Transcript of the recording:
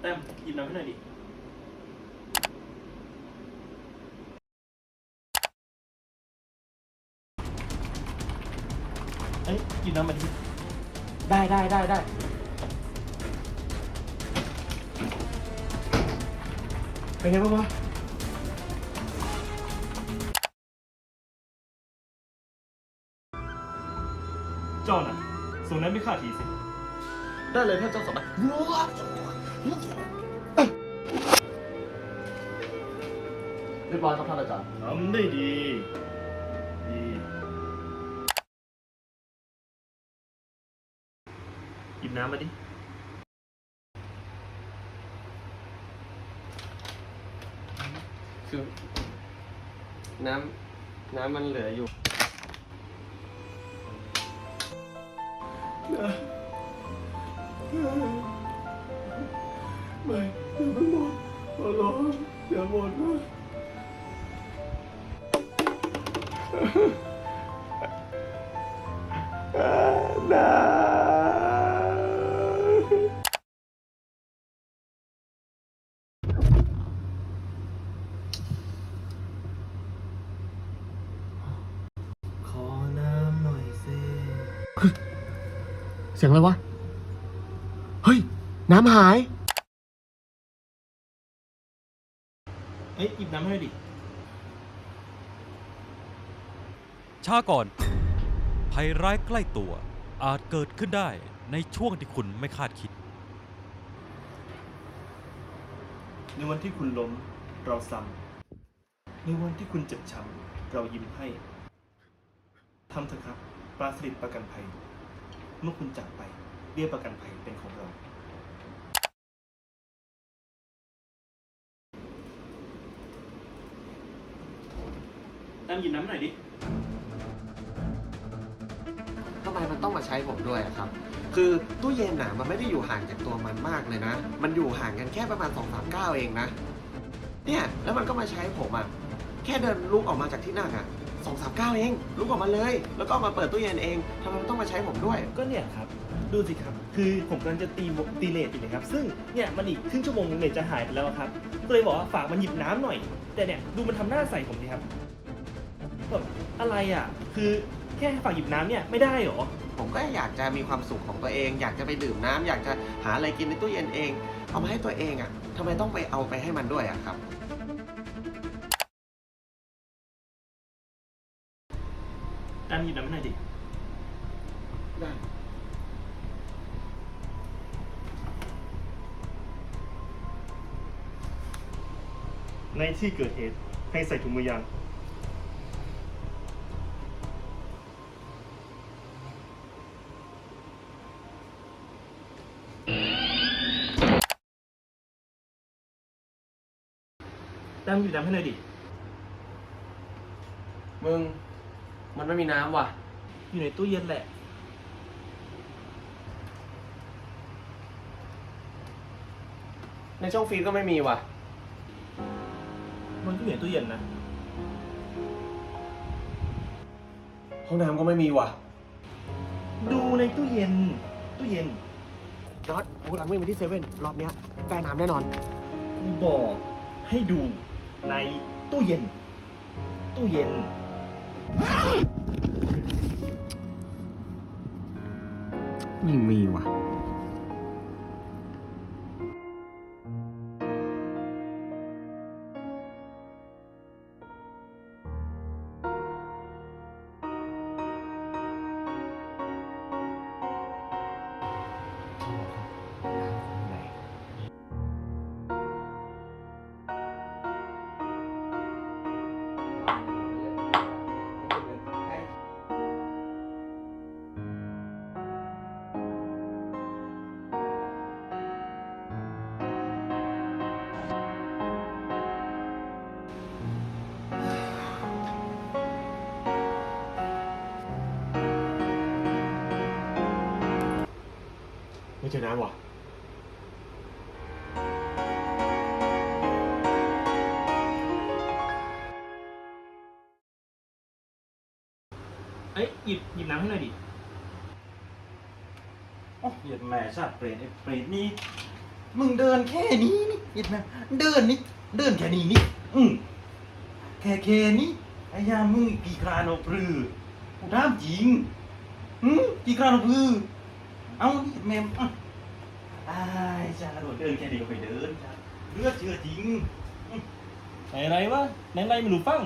แต้มหยิบน้ำให้หน่อยดิเอ้ยหยิบน้ำมาดิได้ได้ได้ได้เป็นไงบ้างวะเจ้าน่ะส่งนั้นไม่ฆ่าทีสิ ได้เลยท่านเจ้าสำนัก เรียบร้อยครับท่านอาจารย์ ทำได้ดี ดี หยิบน้ำมาดิ คือ น้ำน้ำมันเหลืออยู่ ไม่อย่าเพิ่งหมดขอร้องอย่าหมดนะนะขอน้ำหน่อยสิเสียงอะไรวะ เฮ้ย น้ำหาย เอ้ยหยิบน้ำให้หน่อยดิ ช้าก่อน ภัยร้ายใกล้ตัวอาจเกิดขึ้นได้ในช่วงที่คุณไม่คาดคิด ในวันที่คุณล้ม เราซ้ำในวันที่คุณเจ็บช้ำเรายิ้มให้ทำเถอะครับปลาสลิดประกันภัย เมื่อคุณจากไปเบี้ยประกันภัยเป็นของเรา ต้มหยิบน้ำหน่อยดิ ทำไมมันต้องมาใช้ผมด้วยอะครับ คือตู้เย็นน่ะมันไม่ได้อยู่ห่างจากตัวมันมากเลยนะ มันอยู่ห่างกันแค่ประมาณ2อสามก้าวเองนะ เนี่ยแล้วมันก็มาใช้ผมอะ แค่เดินลุกออกมาจากที่นั่งอะสองสามก้าวเอง ลุกออกมาเลย แล้วก็เอามาเปิดตู้เย็นเองทำไมมันต้องมาใช้ผมด้วย ก็เนี่ยครับ ดูสิครับ คือผมกำลังจะตีวงตีเลทอยู่เลยครับ ซึ่งเนี่ยมันอีกครึ่งชั่วโมงเลทจะหายไปแล้วครับ ก็เลยบอกว่าฝากมันหยิบน้ำหน่อย แต่เนี่ยดูมันทำหน้าใส่ผมดิครับ แบบอะไรอะ คือแค่ฝากหยิบน้ำเนี่ยไม่ได้เหรอ ผมก็อยากจะมีความสุขของตัวเอง อยากจะไปดื่มน้ำอยากจะหาอะไรกินในตู้เย็นเอง เอามาให้ตัวเองอะทำไมต้องไปเอาไปให้มันด้วยอะครับ ตามหยิบน้ำให้หน่อยดิ ได้ในที่เกิดเหตุให้ใส่ถุงมือยาง ตามหยิบน้ำให้หน่อยดิ มึง มันไม่มีน้ำว่ะ อยู่ในตู้เย็นแหละ ในช่องฟรีซก็ไม่มีว่ะ มันก็อยู่ในตู้เย็นนะ ห้องน้ำก็ไม่มีว่ะดูในตู้เย็น ตู้เย็นน็อตกูกำลังวิ่งไปที่เซเว่นรอบเนี้ยได้น้ำแน่นอน กูบอกให้ดู ในตู้เย็น ตู้เย็น ไม่มีว่ะ ไม่เจอน้ำว่ะเอ้ยหยิบหยิบน้ำให้หน่อยดิ โอ้เหยียดแม่ชาติเปรตไอ้เปรตนี่ มึงเดินแค่นี้นี่อิดนะเดินนี่ เดินแค่นี้นี่ อืมแค่แค่นี้ไอ้ยามึงกี่ครานเอาปรือกูถามจริงหืมกี่ครานเอาปรือ เอ้านี่แมมอะอ้ายจ้าโดดเดินแค่นี้ก็ไปเดินจ้าเลือดเชื่อจริง ไหนไรวะไหนไรไม่รู้ฟัง